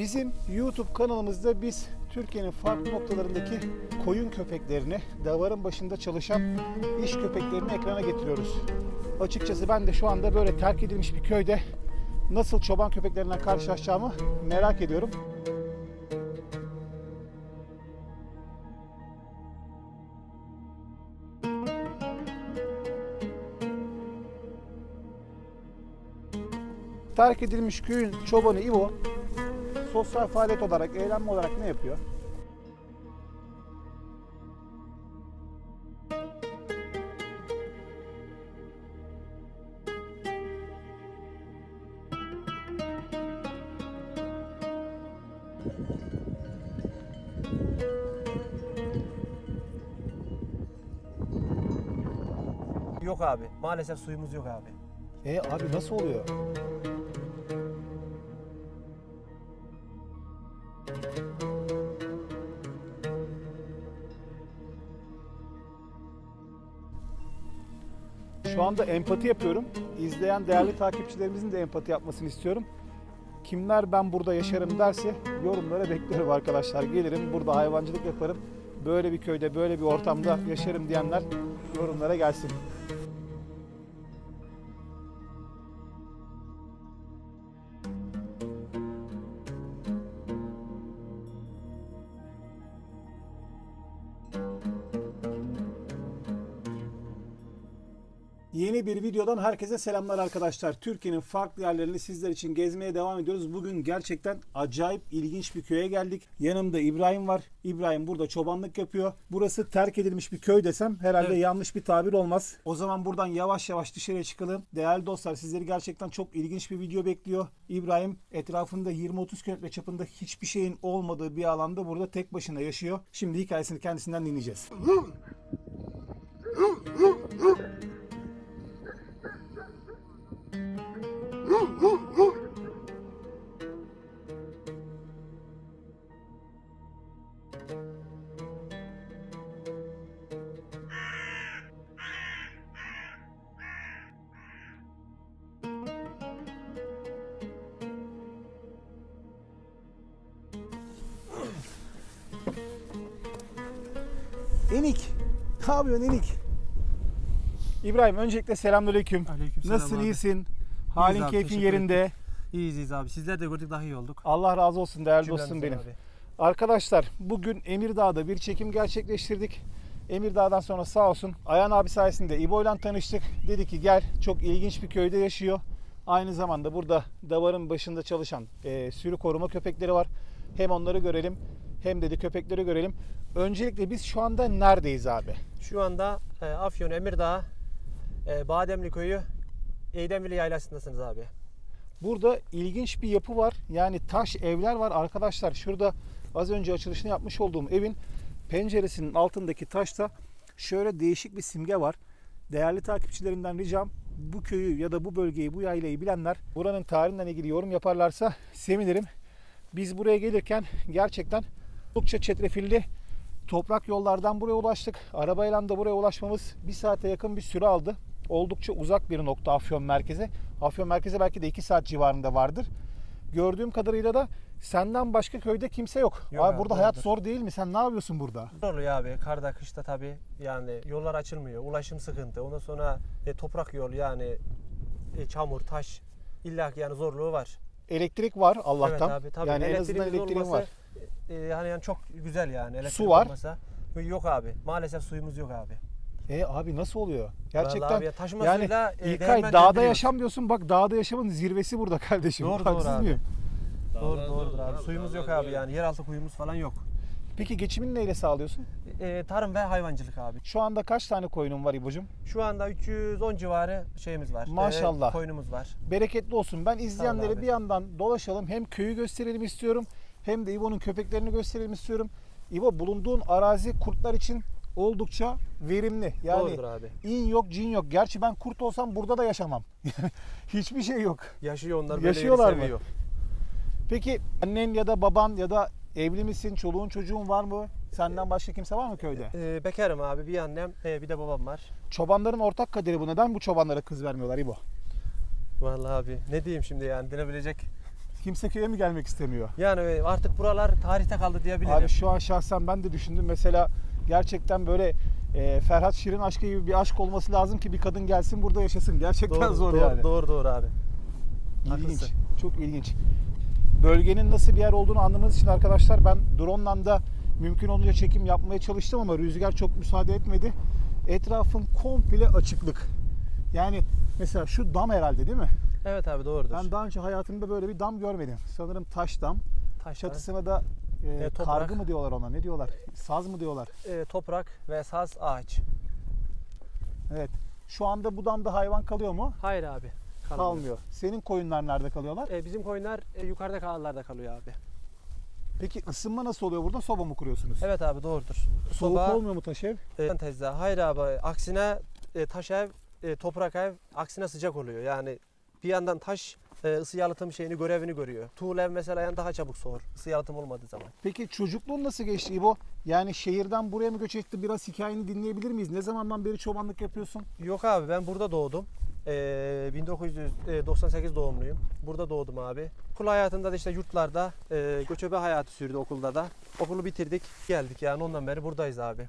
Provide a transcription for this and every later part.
Bizim YouTube kanalımızda biz Türkiye'nin farklı noktalarındaki koyun köpeklerini, davarın başında çalışan iş köpeklerini ekrana getiriyoruz. Açıkçası ben de şu anda böyle terk edilmiş bir köyde nasıl çoban köpeklerinden karşılaşacağımı merak ediyorum. Terk edilmiş köyün çobanı İvo sosyal faaliyet olarak, eğlenme olarak ne yapıyor? Yok abi. Maalesef suyumuz yok abi. E abi nasıl oluyor? Anda empati yapıyorum. İzleyen değerli takipçilerimizin de empati yapmasını istiyorum. Kimler ben burada yaşarım derse yorumlara bekliyorum arkadaşlar. Gelirim burada hayvancılık yaparım. Böyle bir köyde, böyle bir ortamda yaşarım diyenler yorumlara gelsin. Videodan herkese selamlar arkadaşlar. Türkiye'nin farklı yerlerini sizler için gezmeye devam ediyoruz. Bugün gerçekten acayip ilginç bir köye geldik. Yanımda İbrahim var. İbrahim burada çobanlık yapıyor. Burası terk edilmiş bir köy desem herhalde Evet. yanlış bir tabir olmaz. O zaman buradan yavaş yavaş dışarıya çıkalım. Değerli dostlar sizleri gerçekten çok ilginç bir video bekliyor. İbrahim etrafında 20-30 kilometre çapında hiçbir şeyin olmadığı bir alanda burada tek başına yaşıyor. Şimdi hikayesini kendisinden dinleyeceğiz. Yapıyorsun Enik? İbrahim öncelikle selamünaleyküm. Aleykümselam Nasılsın abi. iyisin? Halin abi, keyfin teşekkür yerinde. İyiyiz iyiyiz abi. Sizler de gördük daha iyi olduk. Allah razı olsun değerli Cümlemizden dostum benim. Abi. Arkadaşlar bugün Emirdağ'da bir çekim gerçekleştirdik. Emirdağ'dan sonra sağ olsun Ayhan abi sayesinde İbo ile tanıştık. Dedi ki gel çok ilginç bir köyde yaşıyor. Aynı zamanda burada davarın başında çalışan e, sürü koruma köpekleri var. Hem onları görelim hem dedi köpekleri görelim. Öncelikle biz şu anda neredeyiz abi? Şu anda e, Afyon Emirdağ e, Bademli Köyü Eydemli Yaylası'ndasınız abi. Burada ilginç bir yapı var. Yani taş evler var arkadaşlar. Şurada az önce açılışını yapmış olduğum evin penceresinin altındaki taşta şöyle değişik bir simge var. Değerli takipçilerimden ricam bu köyü ya da bu bölgeyi, bu yaylayı bilenler buranın tarihinden ilgili yorum yaparlarsa sevinirim. Biz buraya gelirken gerçekten oldukça çetrefilli toprak yollardan buraya ulaştık. Arabayla da buraya ulaşmamız bir saate yakın bir süre aldı. Oldukça uzak bir nokta Afyon merkeze. Afyon merkeze belki de 2 saat civarında vardır. Gördüğüm kadarıyla da senden başka köyde kimse yok. Yok abi, abi, burada hayat zor değil mi? Sen ne yapıyorsun burada? Oluyor abi. Karda, kışta tabii yani yollar açılmıyor. Ulaşım sıkıntı. Ondan sonra e, toprak yol yani e, çamur, taş illa ki yani zorluğu var. Elektrik var Allah'tan. Evet abi tabii. yani en azından elektriğin olmasa, var. E, yani, yani çok güzel yani. Elektrik Su var. Olmasa. Yok abi. Maalesef suyumuz yok abi. E abi nasıl oluyor? Vallahi Gerçekten abi ya taşıma yani suyuyla, e, İlkay değirmen dağda döndürüyor. yaşam diyorsun. Bak dağda yaşamın zirvesi burada kardeşim. Doğru, doğru Haksız abi. mıyım? Doğru doğrudur abi. Suyumuz yok abi yani. Yeraltı kuyumuz falan yok. Peki geçimini neyle sağlıyorsun? E, tarım ve hayvancılık abi. Şu anda kaç tane koyunun var İbo'cum? Şu anda 310 civarı şeyimiz var. Maşallah. E, koyunumuz var. Bereketli olsun. Ben izleyenlere abi. bir yandan dolaşalım. Hem köyü gösterelim istiyorum. Hem de İbo'nun köpeklerini gösterelim istiyorum. İbo bulunduğun arazi kurtlar için oldukça verimli. Yani Doğrudur abi. in yok cin yok. Gerçi ben kurt olsam burada da yaşamam. Hiçbir şey yok. Yaşıyor onlar böyle Yaşıyorlar mı? seviyor. Peki annen ya da baban ya da evli misin? Çoluğun çocuğun var mı? Senden başka kimse var mı köyde? E, bekarım abi. Bir annem, e, bir de babam var. Çobanların ortak kaderi bu. Neden bu çobanlara kız vermiyorlar İbo? Vallahi abi ne diyeyim şimdi yani dilebilecek Kimse köye mi gelmek istemiyor? Yani e, artık buralar tarihte kaldı diyebilirim. Abi şu an şahsen ben de düşündüm. Mesela gerçekten böyle e, Ferhat Şirin aşkı gibi bir aşk olması lazım ki bir kadın gelsin burada yaşasın. Gerçekten doğru, zor doğru, yani. Doğru doğru abi. İlginç. Haklısın. Çok ilginç. Bölgenin nasıl bir yer olduğunu anlamanız için arkadaşlar ben drone'la da mümkün olunca çekim yapmaya çalıştım ama rüzgar çok müsaade etmedi. Etrafın komple açıklık. Yani mesela şu dam herhalde değil mi? Evet abi doğrudur. Ben daha önce hayatımda böyle bir dam görmedim. Sanırım taş dam. Taşlar, Çatısına da e, E, toprak. kargı mı diyorlar ona? Ne diyorlar? Saz mı diyorlar? e, toprak ve saz ağaç. Evet. Şu anda bu damda hayvan kalıyor mu? Hayır abi. Kalmıyor. Senin koyunlar nerede kalıyorlar? E, bizim koyunlar e, yukarıda kalanlarda kalıyor abi. Peki ısınma nasıl oluyor burada? Soba mı kuruyorsunuz? Evet abi doğrudur. Soğuk Soba, olmuyor mu taş ev? e. Hayır abi. Aksine e, taş ev, e, toprak ev aksine sıcak oluyor. Yani bir yandan taş e, ısı yalıtım şeyini görevini görüyor. Tuğul ev mesela yani daha çabuk soğur. Isı yalıtım olmadığı zaman. Peki çocukluğun nasıl geçti İbo? Yani şehirden buraya mı göç etti? Biraz hikayeni dinleyebilir miyiz? Ne zamandan beri çobanlık yapıyorsun? Yok abi ben burada doğdum. Ee, 1998 doğumluyum. Burada doğdum abi. Okul hayatında da işte yurtlarda e, göçebe hayatı sürdü okulda da. Okulu bitirdik geldik yani ondan beri buradayız abi.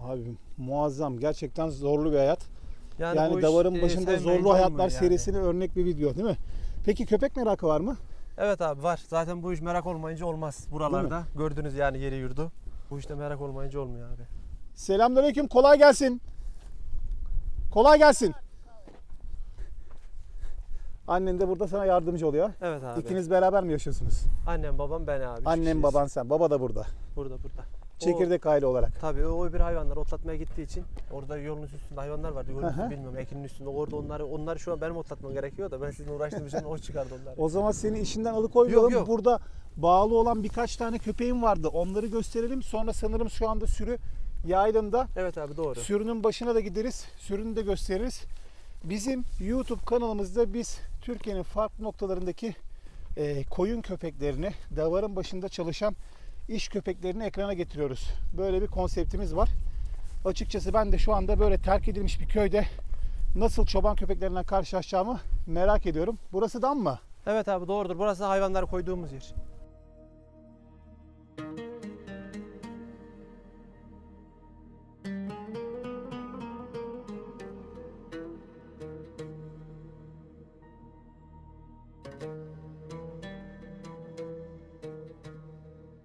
Abi muazzam. Gerçekten zorlu bir hayat. Yani, Yani, bu iş, Davarın e, başında sevmeyince zorlu hayatlar yani. serisine örnek bir video değil mi? Peki köpek merakı var mı? Evet abi var. Zaten bu iş merak olmayınca olmaz buralarda. Gördünüz yani yeri yurdu. Bu işte merak olmayınca olmuyor abi. Selamünaleyküm. Kolay gelsin. Kolay gelsin. Annen de burada sana yardımcı oluyor. Evet abi. İkiniz beraber mi yaşıyorsunuz? Annem babam ben abi. Annem kişiyiz. baban sen. Baba da burada. Burada burada. Çekirdek aile olarak. Tabii o bir hayvanlar otlatmaya gittiği için orada yolun üstünde hayvanlar vardı. Gördünüz mü bilmiyorum ekinin üstünde. Orada onları onları şu an benim otlatmam gerekiyor da ben sizin uğraştığım için o çıkardı onları. O zaman seni işinden alıkoymayalım. Yok, yok. Burada bağlı olan birkaç tane köpeğim vardı. Onları gösterelim. Sonra sanırım şu anda sürü yaylımda. Evet abi doğru. Sürünün başına da gideriz. Sürünü de gösteririz. Bizim YouTube kanalımızda biz Türkiye'nin farklı noktalarındaki e, koyun köpeklerini, davarın başında çalışan iş köpeklerini ekrana getiriyoruz. Böyle bir konseptimiz var. Açıkçası ben de şu anda böyle terk edilmiş bir köyde nasıl çoban köpeklerinden karşılaşacağımı merak ediyorum. Burası dam mı? Evet abi doğrudur. Burası hayvanları koyduğumuz yer.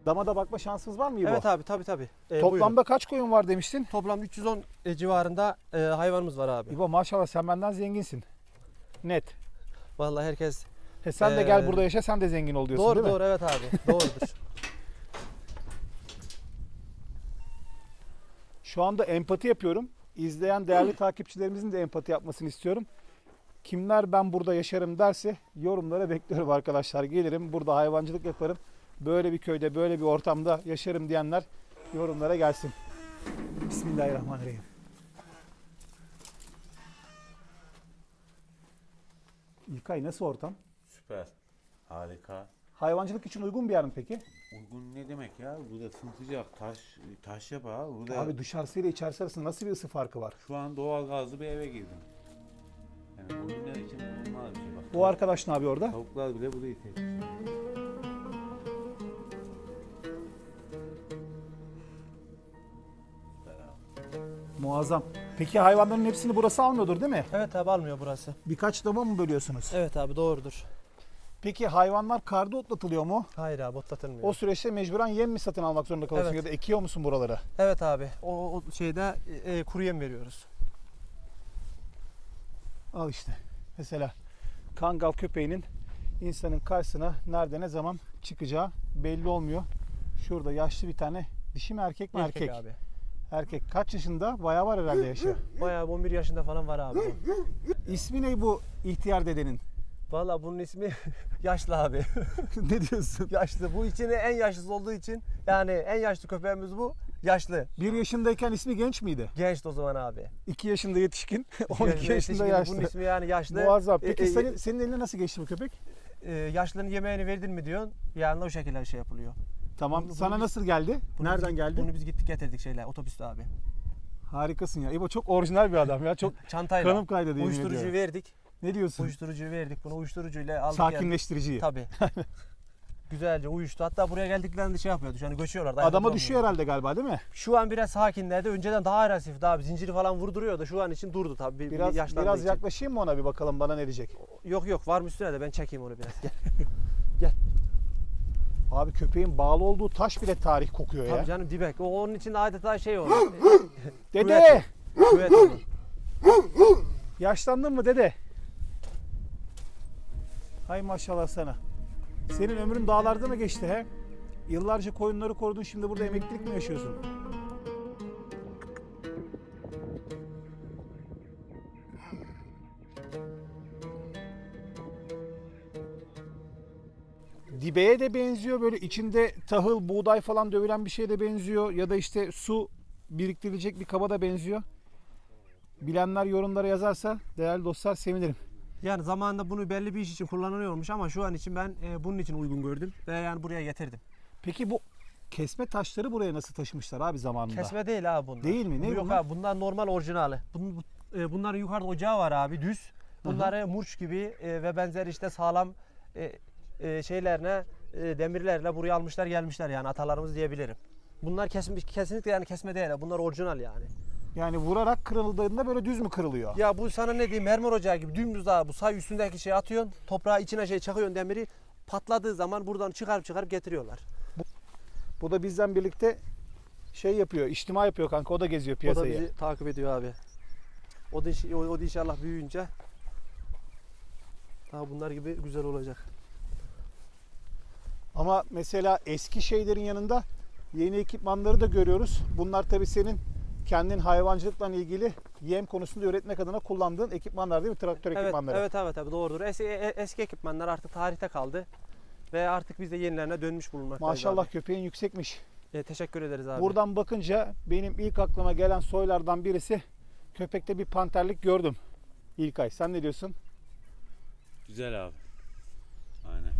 Dama da bakma şansımız var mı İbo? Evet abi tabi tabi. Toplamda kaç koyun var demiştin? toplam 310 e, civarında e, hayvanımız var abi. İbo maşallah sen benden zenginsin. Net. Vallahi herkes He sen de gel Ee, burada yaşa sen de zengin ol diyorsun doğru değil mi? doğru evet abi. Doğrudur. Şu anda empati yapıyorum. İzleyen değerli takipçilerimizin de empati yapmasını istiyorum. Kimler ben burada yaşarım derse yorumlara bekliyorum arkadaşlar. Gelirim burada hayvancılık yaparım. Böyle bir köyde böyle bir ortamda yaşarım diyenler yorumlara gelsin. Bismillahirrahmanirrahim. İlkay nasıl ortam? Süper. Harika. Hayvancılık için uygun bir yer mi peki? Uygun ne demek ya? Burada sıcak taş taş yap abi. Burada Abi dışarısıyla içerisi arasında nasıl bir ısı farkı var? şu an doğal gazlı bir eve girdim. Yani bugünler için bulunmaz bir şey bak. Bu arkadaş ne yapıyor orada? Tavuklar bile burayı seçmiş. Süper Muazzam. Peki hayvanların hepsini burası almıyordur değil mi? evet abi almıyor burası. Birkaç dama mı bölüyorsunuz? Evet abi doğrudur. Peki hayvanlar karda otlatılıyor mu? Hayır abi otlatılmıyor. O süreçte mecburen yem mi satın almak zorunda kalıyorsun Evet. ya da ekiyor musun buraları? Evet abi. O, o şeyde e, kuru yem veriyoruz. Al işte. Mesela kangal köpeğinin insanın karşısına nerede ne zaman çıkacağı belli olmuyor. Şurada yaşlı bir tane dişi mi erkek mi erkek? abi. Erkek. Kaç yaşında? Bayağı var herhalde yaşı. Bayağı 11 yaşında falan var abi. İsmi ne bu ihtiyar dedenin? Vallahi bunun ismi yaşlı abi. ne diyorsun? yaşlı. Bu içine en yaşlısı olduğu için yani en yaşlı köpeğimiz bu. Yaşlı. Bir yaşındayken ismi genç miydi? Gençti o zaman abi. 2 yaşında yetişkin, 12 Yani yaşında yetişkin, yaşlı. Bunun ismi yani yaşlı. Muazzam. Peki E, e, senin, senin eline nasıl geçti bu köpek? e, yaşlının yemeğini verdin mi diyorsun. Yani o şekilde şey yapılıyor. Tamam. Bunu- Sana bunu nasıl geldi? Bunu Nereden biz- geldi? Bunu biz gittik getirdik şeyle otobüste abi. Harikasın ya. İbo çok orijinal bir adam ya. Çok Çantayla. kanım kaynadı yemin Uyuşturucuyu ediyorum. verdik. Ne diyorsun? Uyuşturucuyu verdik bunu uyuşturucuyla aldık geldik. Sakinleştiriciyi. Tabii. Güzelce uyuştu. Hatta buraya geldiklerinde şey yapıyordu. Yani göçüyorlardı. Adama ayakta düşüyor duramıyordu. herhalde galiba değil mi? Şu an biraz sakinledi. Önceden daha agresifti abi. Zinciri falan vurduruyordu. Şu an için durdu tabii. Bir, Biraz bir yaşlandığı biraz için. yaklaşayım mı ona bir bakalım bana ne diyecek. Yok yok var mı üstüne de ben çekeyim onu biraz. Gel. Abi köpeğin bağlı olduğu taş bile tarih kokuyor ya. Tabii canım dibek. O onun için adeta şey oldu. Dede! Küvet. Yaşlandın mı dede? Hay maşallah sana. Senin ömrün dağlarda mı geçti he? Yıllarca koyunları korudun şimdi burada emeklilik mi yaşıyorsun? Dibeye de benziyor böyle içinde tahıl, buğday falan dövülen bir şeye de benziyor ya da işte su biriktirilecek bir kaba da benziyor. Bilenler yorumlara yazarsa değerli dostlar sevinirim. Yani zamanında bunu belli bir iş için kullanılıyormuş ama şu an için ben e, bunun için uygun gördüm ve yani buraya getirdim. Peki bu kesme taşları buraya nasıl taşımışlar abi zamanında? Kesme değil abi bunlar. Değil mi? Ne Yok bunlar? abi bunlar normal orijinali. Bunun, bu- e, bunların yukarıda ocağı var abi düz. Bunları murç gibi e, ve benzeri işte sağlam e, e, şeylerine e, demirlerle buraya almışlar gelmişler yani atalarımız diyebilirim. Bunlar kesin, kesinlikle yani kesme değil. Bunlar orijinal yani. Yani vurarak kırıldığında böyle düz mü kırılıyor? Ya bu sana ne diyeyim mermer ocağı gibi dümdüz abi bu say üstündeki şeyi atıyorsun toprağı içine şey çakıyorsun demiri patladığı zaman buradan çıkarıp çıkarıp getiriyorlar. Bu da bizden birlikte şey yapıyor, içtima yapıyor kanka. O da geziyor O da piyasayı. bizi takip ediyor abi. O da, o, o da inşallah büyüyünce daha bunlar gibi güzel olacak. Ama mesela eski şeylerin yanında yeni ekipmanları da görüyoruz. Bunlar tabii senin kendin hayvancılıkla ilgili yem konusunda üretmek adına kullandığın ekipmanlar değil mi? Traktör Evet, ekipmanları. evet evet abi doğrudur. Eski, e- eski ekipmanlar artık tarihte kaldı ve artık biz de yenilerine dönmüş bulunmaktayız. Maşallah abi. köpeğin yüksekmiş. E, teşekkür ederiz abi. Buradan bakınca benim ilk aklıma gelen soylardan birisi köpekte bir panterlik gördüm. İlkay sen ne diyorsun? Güzel abi.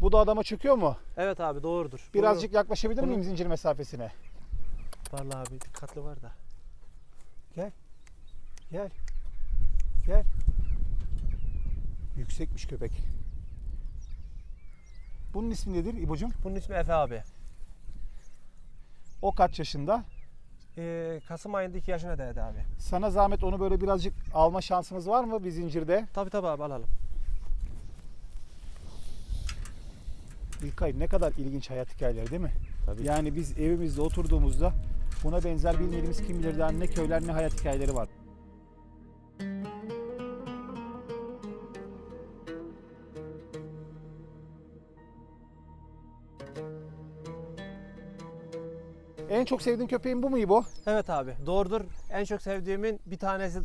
Bu da adama çöküyor mu? Evet abi doğrudur. Birazcık yaklaşabilir bunu- miyim zincir mesafesine? Vallahi abi dikkatli var da. Gel. Gel. Yüksekmiş köpek. Bunun ismi nedir İbocuğum? Bunun ismi Efe abi. O kaç yaşında? E, Kasım ayında 2 yaşına değdi abi. Sana zahmet onu böyle birazcık alma şansımız var mı bir zincirde? Tabi tabi abi alalım. İlkay ne kadar ilginç hayat hikayeleri değil mi? Tabii. Yani biz evimizde oturduğumuzda buna benzer bilmediğimiz kim bilir daha ne köyler ne hayat hikayeleri var. En çok sevdiğin köpeğin bu mu İbo? Evet abi doğrudur. En çok sevdiğimin bir tanesi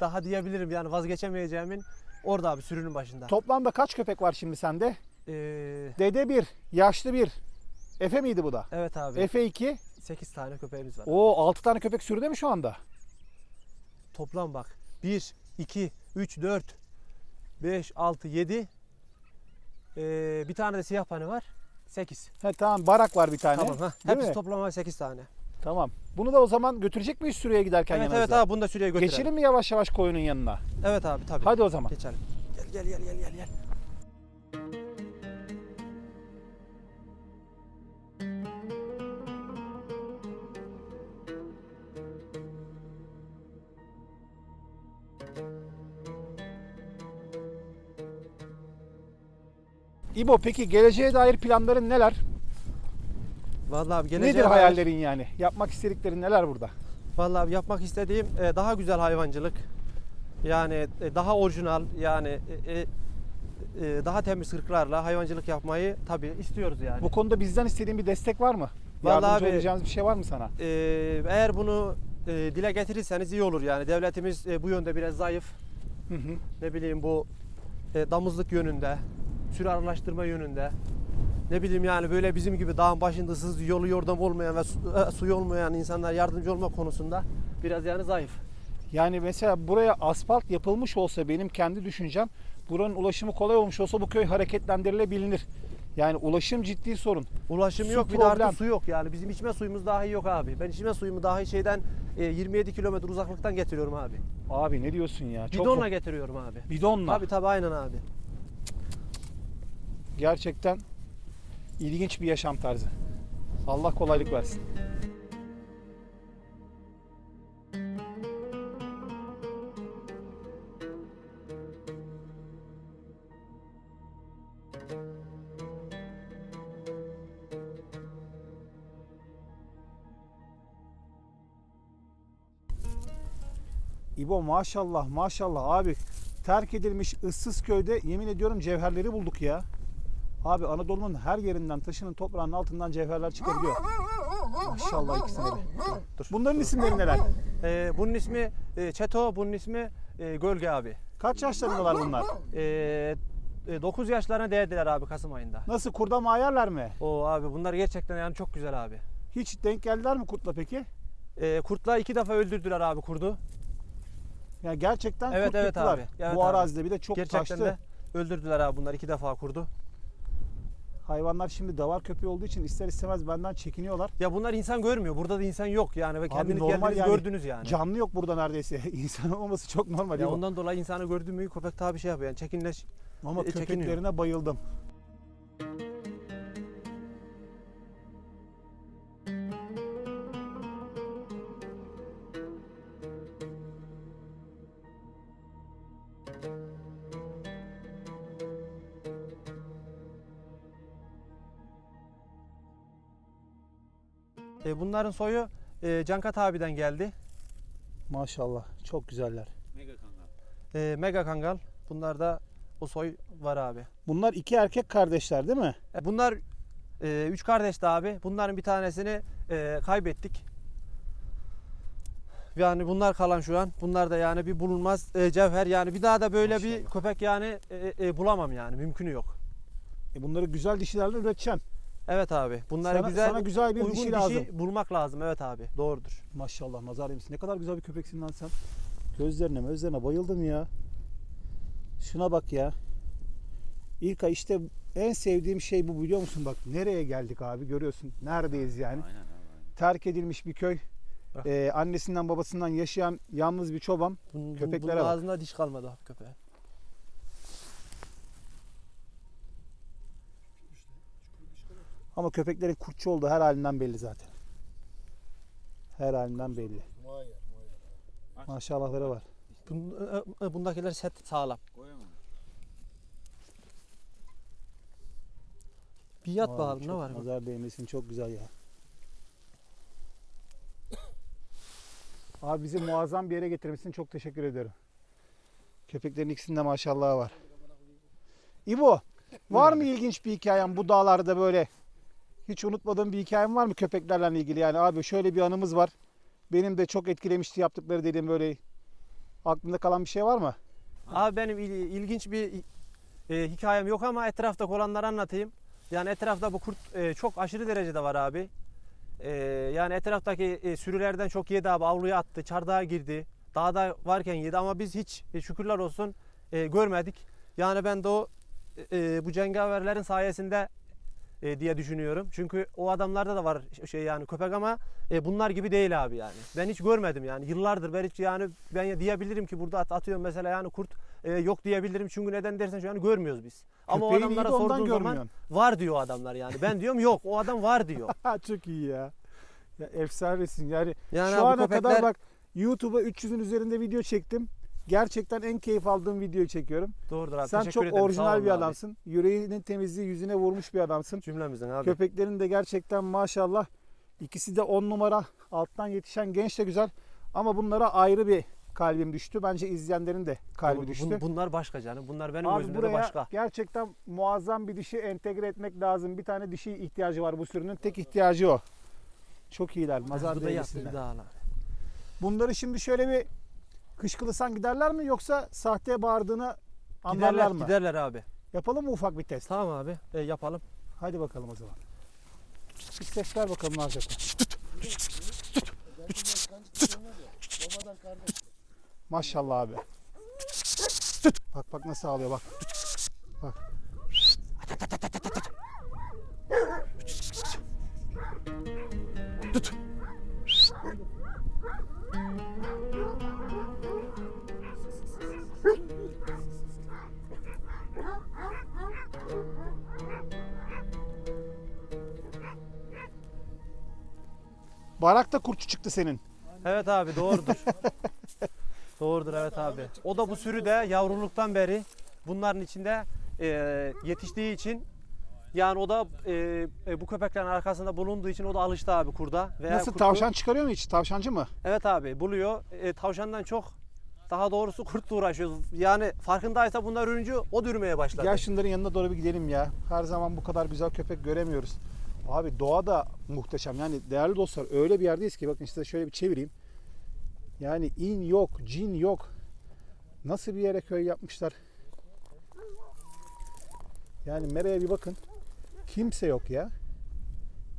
daha diyebilirim yani vazgeçemeyeceğimin orada abi sürünün başında. Toplamda kaç köpek var şimdi sende? Ee, Dede 1, yaşlı 1. Efe miydi bu da? evet abi. Efe 2. 8 tane köpeğimiz var. O 6 tane köpek sürüde mi şu anda? Toplam bak. 1, 2, 3, 4, 5, 6, 7. Ee, bir tane de siyah pani var. 8. He tamam barak var bir tane. Tamam ha. Değil Hepsi mi? toplam 8 tane. Tamam. Bunu da o zaman götürecek miyiz sürüye giderken Evet yanımızda? evet abi bunu da sürüye götürelim. Geçelim mi yavaş yavaş koyunun yanına? Evet abi tabii. Hadi o zaman. Geçelim. Gel gel gel gel gel. gel. İbo peki geleceğe dair planların neler? Vallahi abi geleceğe Nedir dair- hayallerin yani? Yapmak istediklerin neler burada? Vallahi abi yapmak istediğim e, daha güzel hayvancılık. Yani e, daha orijinal yani e, e, e, daha temiz kırklarla hayvancılık yapmayı tabii istiyoruz yani. Bu konuda bizden istediğin bir destek var mı? Vallahi Yardımcı abi- olacağımız bir şey var mı sana? E, eğer bunu e, dile getirirseniz iyi olur yani. Devletimiz e, bu yönde biraz zayıf. Hı hı. Ne bileyim bu e, damızlık yönünde, sürü araştırma yönünde. Ne bileyim yani böyle bizim gibi dağın başında ıssız yolu yordam olmayan ve su, e, suyu olmayan insanlar yardımcı olma konusunda biraz yani zayıf. Yani mesela buraya asfalt yapılmış olsa benim kendi düşüncem buranın ulaşımı kolay olmuş olsa bu köy hareketlendirilebilir. Yani ulaşım ciddi sorun. Ulaşım Su yok bir de problem. artık su yok yani. Bizim içme suyumuz dahi yok abi. Ben içme suyumu dahi şeyden e, 27 kilometre uzaklıktan getiriyorum abi. Abi ne diyorsun ya? Çok Bidonla getiriyorum abi. Bidonla. Tabii tabii aynen abi. Gerçekten ilginç bir yaşam tarzı. Allah kolaylık versin. İbo maşallah maşallah abi terk edilmiş ıssız köyde yemin ediyorum cevherleri bulduk ya. Abi Anadolu'nun her yerinden taşının toprağının altından cevherler çıkabiliyor. Maşallah ikisine de. Dur. Bunların isimleri neler? E, bunun ismi e, Çeto, bunun ismi e, Gölge abi. Kaç yaşlarındalar bunlar? E, 9 yaşlarına değdiler abi Kasım ayında. Nasıl kurda mayarlar mı? O abi bunlar gerçekten yani çok güzel abi. Hiç denk geldiler mi kurtla peki? E, kurtlar iki defa öldürdüler abi kurdu. Yani gerçekten Evet, kurt evet yuttular. abi. Evet Bu abi. arazide bir de çok gerçekten taştı. de öldürdüler abi bunlar iki defa kurdu. Hayvanlar şimdi davar köpeği olduğu için ister istemez benden çekiniyorlar. Ya bunlar insan görmüyor. Burada da insan yok yani ve kendiniz normal geldiniz yani. gördünüz yani. Canlı yok burada neredeyse. İnsan olması çok normal. Ya ondan dolayı insanı gördüğü mü köpek tabi şey yapıyor yani çekinleş. Ama e, çekiniyor. köpeklerine bayıldım. E, bunların soyu e, Cankat abiden geldi. Maşallah çok güzeller. Mega kangal. E, Mega Kangal. Bunlarda o soy var abi. Bunlar iki erkek kardeşler değil mi? E, Bunlar e, üç kardeşti abi. Bunların bir tanesini e, kaybettik. Yani bunlar kalan şu an. Bunlar da yani bir bulunmaz e, cevher. Yani bir daha da böyle bir Maşallah. köpek yani e, e, bulamam yani. Mümkünü yok. E bunları güzel dişilerle üreteceksin. Evet abi. Bunları Sana- güzel sana güzel bir uygun dişi dişi lazım. bulmak lazım. Evet abi. Doğrudur. Maşallah nazar değmesin. Ne kadar güzel bir köpeksin lan sen. Gözlerine gözlerine bayıldım ya. Şuna bak ya. İlk ay işte en sevdiğim şey bu biliyor musun bak nereye geldik abi görüyorsun neredeyiz yani Aynen abi. aynen. terk edilmiş bir köy Bak. Ee, annesinden babasından yaşayan yalnız bir çoban Bunun, Köpeklere bunun bak. ağzında diş kalmadı abi köpeğe. Ama köpeklerin kurtçu olduğu her halinden belli zaten her halinden belli maşallahları var e, e, bundakiler set sağlam. Bir yat bakalım ne var? Nazar değmesin çok güzel ya. Abi bizi muazzam bir yere getirmişsin. Çok teşekkür ederim. Köpeklerin ikisinde maşallah var. İbo, var mı ilginç bir hikayen bu dağlarda böyle? Hiç unutmadığım bir hikayem var mı köpeklerle ilgili? Yani abi şöyle bir anımız var. Benim de çok etkilemişti yaptıkları dediğim böyle aklında kalan bir şey var mı? Abi benim il- ilginç bir e, hikayem yok ama etrafta olanları anlatayım. Yani etrafta bu kurt e, çok aşırı derecede var abi. E, yani etraftaki e, sürülerden çok yedi abi. Avluya attı, çardağa girdi. Dağda varken yedi ama biz hiç e, şükürler olsun e, görmedik. Yani ben de o e, bu cengaverlerin sayesinde e, diye düşünüyorum. Çünkü o adamlarda da var şey yani köpek ama e, bunlar gibi değil abi yani. Ben hiç görmedim yani. Yıllardır ben hiç yani ben diyebilirim ki burada at, atıyorum mesela yani kurt e, yok diyebilirim. Çünkü neden dersen şu an görmüyoruz biz. Ama o Köpeğin adamlara de ondan sorduğun zaman var diyor o adamlar yani. Ben diyorum yok o adam var diyor. Çok iyi ya. Ya efsanesin yani. Yani Şu ana kadar köpekler- bak YouTube'a 300'ün üzerinde video çektim. Gerçekten en keyif aldığım videoyu çekiyorum. Doğrudur abi. Sen teşekkür çok ederim. Sağ orijinal olun bir abi. adamsın. Yüreğinin temizliği yüzüne vurmuş bir adamsın. Cümlemizden abi. Köpeklerin de gerçekten maşallah ikisi de 10 numara alttan yetişen genç de güzel. Ama bunlara ayrı bir kalbim düştü. Bence izleyenlerin de kalbi düştü. bun- bunlar başka canım. Bunlar benim Abi gözümde de buraya başka. gerçekten muazzam bir dişi entegre etmek lazım. Bir tane dişi ihtiyacı var bu sürünün. Tek ihtiyacı o. Çok iyiler. Nazar Bu da. Bunları şimdi şöyle bir kışkılısan giderler mi yoksa sahte bağırdığını anlarlar Giderler, mı? giderler abi. Yapalım mı ufak bir test? Tamam abi. E, yapalım. Hadi bakalım o zaman. Bir ses ver bakalım yapacaklar. Maşallah abi. Bak bak nasıl ağlıyor bak. Bak. Barakta kurtçu çıktı senin. Evet abi doğrudur. doğrudur evet abi. O da bu sürü de yavruluktan beri bunların içinde e, yetiştiği için yani o da e, e, bu köpeklerin arkasında bulunduğu için o da alıştı abi kurda. Veya Nasıl kurtu- tavşan çıkarıyor mu hiç? Tavşancı mı? Evet abi buluyor. E, tavşandan çok daha doğrusu kurtla uğraşıyoruz. Yani farkındaysa bunlar ürüncü o dürmeye başladı. Gel şunların yanına doğru bir gidelim ya. Her zaman bu kadar güzel köpek göremiyoruz. Abi doğa da muhteşem. Yani değerli dostlar öyle bir yerdeyiz ki bakın size şöyle bir çevireyim. Yani in yok, cin yok. Nasıl bir yere köy yapmışlar. Yani meraya bir bakın. Kimse yok ya.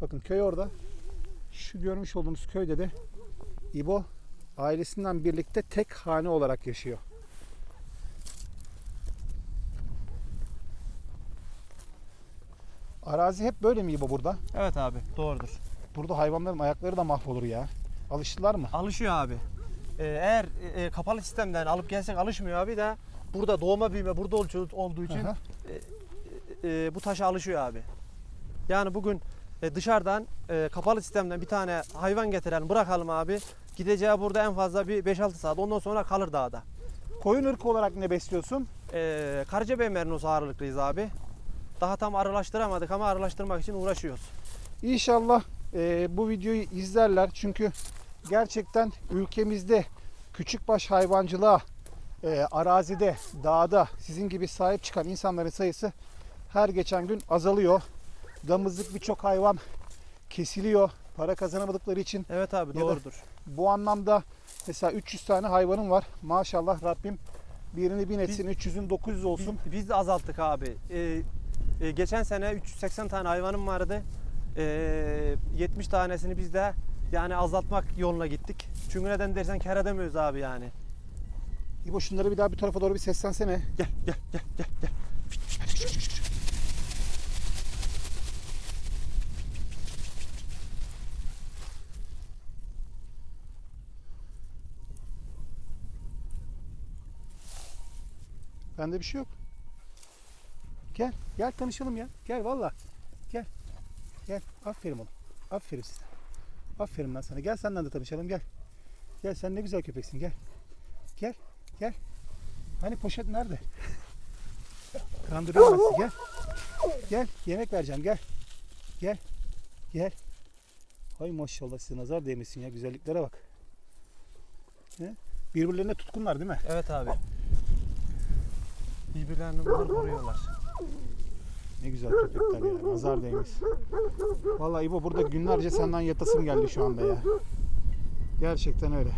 Bakın köy orada. Şu görmüş olduğumuz köyde de İbo ailesinden birlikte tek hane olarak yaşıyor. Arazi hep böyle mi İbo burada? Evet abi doğrudur. Burada hayvanların ayakları da mahvolur ya. Alıştılar mı? Alışıyor abi. Ee, eğer e, e, kapalı sistemden alıp gelsek alışmıyor abi de burada doğma büyüme burada ol- olduğu için Aha. e, bu taşa alışıyor abi. Yani bugün e, dışarıdan e, kapalı sistemden bir tane hayvan getirelim bırakalım abi. Gideceği burada en fazla bir 5-6 saat ondan sonra kalır dağda. Koyun ırkı olarak ne besliyorsun? E, Karacabey merinosu ağırlıklıyız abi. Daha tam arılaştıramadık ama arılaştırmak için uğraşıyoruz. İnşallah e, bu videoyu izlerler. Çünkü gerçekten ülkemizde küçükbaş hayvancılığa, e, arazide, dağda sizin gibi sahip çıkan insanların sayısı her geçen gün azalıyor. Damızlık birçok hayvan kesiliyor. Para kazanamadıkları için Evet abi Ya doğrudur. bu anlamda mesela 300 tane hayvanım var. Maşallah Rabbim birini bin etsin. 300'ün 900 olsun. Biz, biz de azalttık abi. Ee, e, geçen sene 380 tane hayvanım vardı. Ee, 70 tanesini biz de yani azaltmak yoluna gittik. Çünkü neden dersen kar edemiyoruz abi yani. İbo şunları bir daha bir tarafa doğru bir seslensene. Gel gel gel gel gel. Bende bir şey yok. Gel, gel tanışalım ya. Gel valla. Gel. Gel. Aferin oğlum. Aferin size. Aferin lan sana. Gel senden de tanışalım gel. Gel sen ne güzel köpeksin gel. Gel. Gel. Hani poşet nerede? Kandırıyor ben sizi. Gel. Gel. Yemek vereceğim gel. Gel. Gel. Hay maşallah size nazar değmesin ya. Güzelliklere bak. He? Birbirlerine tutkunlar değil mi? Evet abi. Birbirlerini bunlar koruyorlar. Ne güzel köpekler ya. Nazar değmiş. Vallahi İbo burada günlerce senden yatasım geldi şu anda ya. Gerçekten öyle.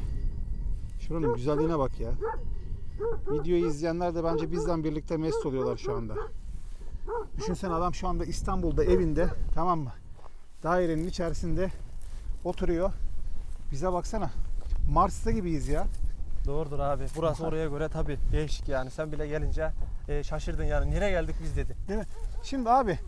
Şuranın güzelliğine bak ya. Videoyu izleyenler de bence bizden birlikte mest oluyorlar şu anda. Düşünsene adam şu anda İstanbul'da evinde tamam mı? Dairenin içerisinde oturuyor. Bize baksana. Mars'ta gibiyiz ya. Doğrudur abi. Burası oraya göre tabi değişik yani. Sen bile gelince e, şaşırdın yani. Nereye geldik biz dedi. Şimdi abi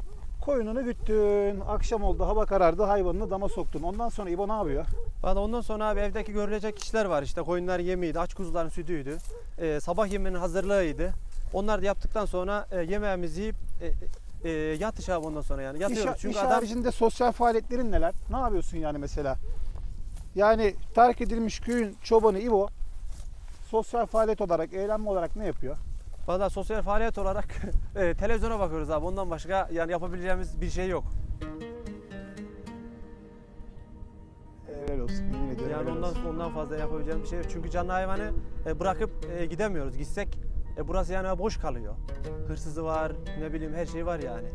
koyununu güttün. Akşam oldu hava karardı hayvanını dama soktun. Ondan sonra İbo ne yapıyor? Valla ondan sonra abi evdeki görülecek işler var işte koyunlar yemiydi, aç kuzuların sütüydü, Ee, sabah yemeğinin hazırlığıydı. Onlar da yaptıktan sonra e, yemeğimizi yiyip e, e, yatış abi ondan sonra yani yatıyoruz. İş, Çünkü iş adam haricinde sosyal faaliyetlerin neler? Ne yapıyorsun yani mesela? Yani terk edilmiş köyün çobanı İbo sosyal faaliyet olarak, eğlenme olarak ne yapıyor? valla sosyal faaliyet olarak e, televizyona bakıyoruz abi. Ondan başka yani yapabileceğimiz bir şey yok. Helal olsun. Yemin ediyorum. Yani helal ondan olsun. ondan fazla yapabileceğimiz bir şey yok. Çünkü canlı hayvanı e, bırakıp e, gidemiyoruz. Gitsek e, burası yani boş kalıyor. Hırsızı var, ne bileyim her şey var yani.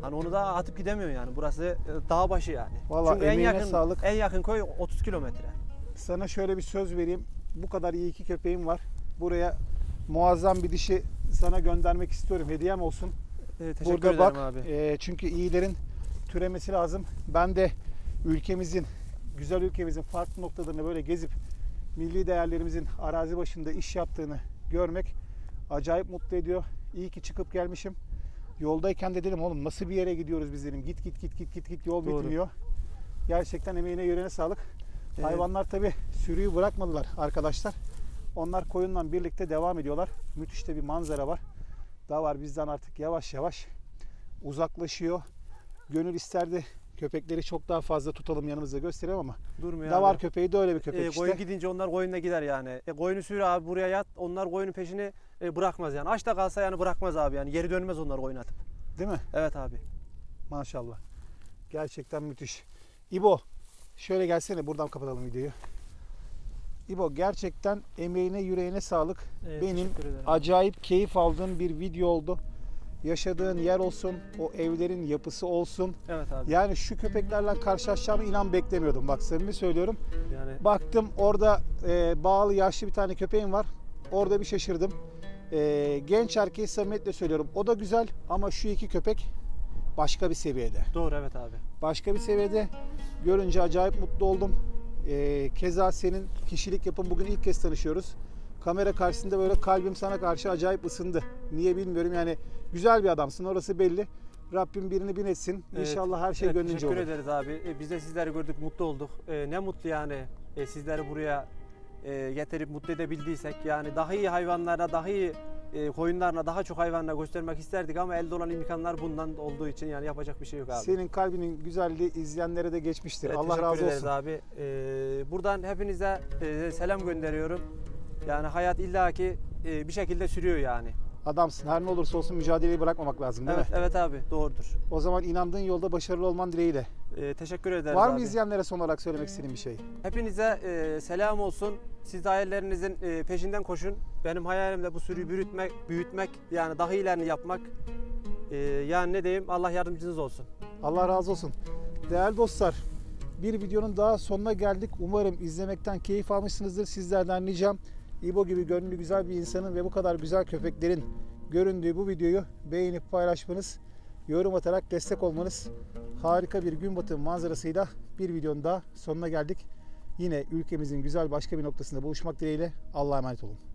Hani onu da atıp gidemiyor yani. Burası e, dağ başı yani. Vallahi Çünkü en emeğine yakın sağlık. en yakın köy 30 kilometre. Sana şöyle bir söz vereyim. Bu kadar iyi iki köpeğim var. Buraya muazzam bir dişi sana göndermek istiyorum. Hediyem olsun. E, teşekkür Burada ederim bak abi. e, çünkü iyilerin türemesi lazım. Ben de ülkemizin, güzel ülkemizin farklı noktalarını böyle gezip milli değerlerimizin arazi başında iş yaptığını görmek acayip mutlu ediyor. İyi ki çıkıp gelmişim. Yoldayken de dedim oğlum nasıl bir yere gidiyoruz biz dedim. Git git git git git git yol Doğru. bitmiyor. Gerçekten emeğine yüreğine sağlık. Evet. Hayvanlar tabi sürüyü bırakmadılar arkadaşlar. Onlar koyunla birlikte devam ediyorlar. Müthiş de bir manzara var. Daha var bizden artık yavaş yavaş uzaklaşıyor. Gönül isterdi köpekleri çok daha fazla tutalım yanımızda gösterelim ama Durmuyor davar abi. köpeği de öyle bir köpek E, işte. koyun gidince onlar koyunla gider yani. E, koyunu sür abi buraya yat. Onlar koyunun peşini e, bırakmaz yani. Aç da kalsa yani bırakmaz abi yani. Geri dönmez onlar koyun atıp. Değil mi? Evet abi. Maşallah. Gerçekten müthiş. İbo şöyle gelsene buradan kapatalım videoyu. İbo gerçekten emeğine yüreğine sağlık. E, Benim acayip keyif aldığım bir video oldu. Yaşadığın yer olsun, o evlerin yapısı olsun. Evet abi. Yani şu köpeklerle karşılaşacağımı inan beklemiyordum. Bak samimi söylüyorum. Yani Baktım orada e, bağlı yaşlı bir tane köpeğim var. Orada bir şaşırdım. E, genç erkeği samimiyetle söylüyorum. O da güzel ama şu iki köpek başka bir seviyede. doğru evet abi. Başka bir seviyede görünce acayip mutlu oldum. E, keza senin kişilik yapın bugün ilk kez tanışıyoruz. Kamera karşısında böyle kalbim sana karşı acayip ısındı. Niye bilmiyorum yani güzel bir adamsın orası belli. Rabbim birini bin etsin. İnşallah her şey evet, gönlünce teşekkür olur. ederiz abi. E, biz de sizleri gördük, mutlu olduk. E, ne mutlu yani e, sizleri buraya e, getirip mutlu edebildiysek. Yani daha iyi hayvanlara, daha iyi e, koyunlarına, daha çok hayvanlara göstermek isterdik ama elde olan imkanlar bundan olduğu için yani yapacak bir şey yok abi. Senin kalbinin güzelliği izleyenlere de geçmiştir. Evet, Allah razı olsun. abi. E, buradan hepinize e, selam gönderiyorum. Yani hayat illaki e, bir şekilde sürüyor yani. Adamsın. Her ne olursa olsun mücadeleyi bırakmamak lazım değil Evet, mi? evet abi doğrudur. O zaman inandığın yolda başarılı olman dileğiyle. E, teşekkür ederiz Var abi. mı izleyenlere son olarak söylemek istediğin bir şey? Hepinize e, selam olsun. Siz de hayallerinizin e, peşinden koşun. Benim hayalim de bu sürüyü büyütmek, büyütmek yani daha iyilerini yapmak. E, yani ne diyeyim Allah yardımcınız olsun. Allah razı olsun. Değerli dostlar, bir videonun daha sonuna geldik. Umarım izlemekten keyif almışsınızdır. Sizlerden ricam İbo gibi gönlü güzel bir insanın ve bu kadar güzel köpeklerin göründüğü bu videoyu beğenip paylaşmanız, yorum atarak destek olmanız. Harika bir gün batımı manzarasıyla bir videonun daha sonuna geldik. Yine ülkemizin güzel başka bir noktasında buluşmak dileğiyle Allah'a emanet olun.